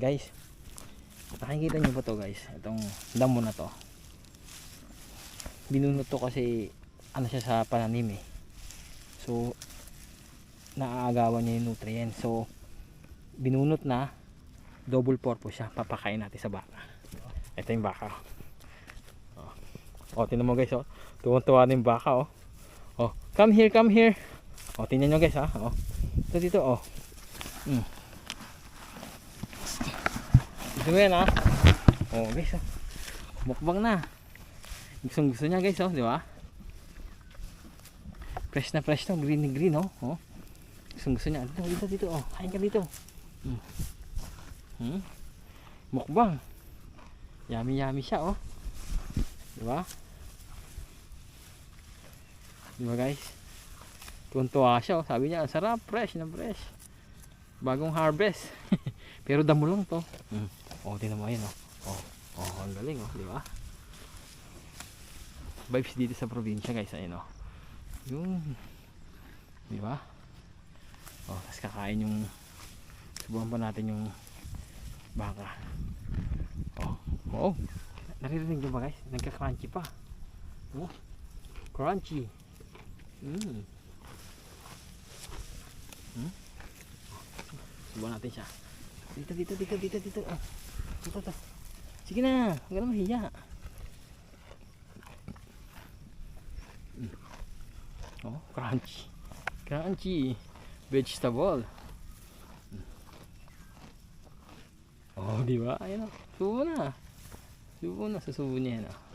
Guys, nakikita nyo ba to guys? Itong damo na to. Binunot to kasi ano siya sa pananim eh. So, naaagawan niya yung nutrients. So, binunot na double purpose siya. Papakain natin sa baka. Ito yung baka. Oh, oh tinan mo guys oh. Tuwan-tuwa na yung baka oh. Oh, come here, come here. Oh, tingnan nyo guys ha. Oh. Ito dito oh. Mm. Gusto mo yan? Oh guys oh. Mukbang na. Gusto gusto niya guys oh, di ba? Fresh na fresh to, green na green oh. oh. Gusto gusto niya. Dito, dito, dito oh. Kain ka dito. Hmm. Hmm? Mukbang. Yummy yummy siya oh. Di ba? Di ba guys? Tuntua siya oh. Sabi niya, sarap, fresh na fresh. Bagong harvest. Pero damo lang to. Hmm. Oh, tinan mo ayun oh. Oh, oh, ang galing oh, di ba? Vibes dito sa probinsya guys, ayun oh. Yung di ba? Oh, tapos kakain yung subukan pa natin yung baka. Oh, oh. Naririnig nyo ba guys? Nagka-crunchy pa. Oh, crunchy. Mm. Hmm? Subukan natin siya. Dito, dito, dito, dito, dito. Oh. Ito, ito. Sige na, huwag ka na mahiya. Mm. Oh, crunchy. Crunchy. Vegetable. Mm. Oh, di ba? Ayun oh. Subo na. Subo na, susubo niya yan oh.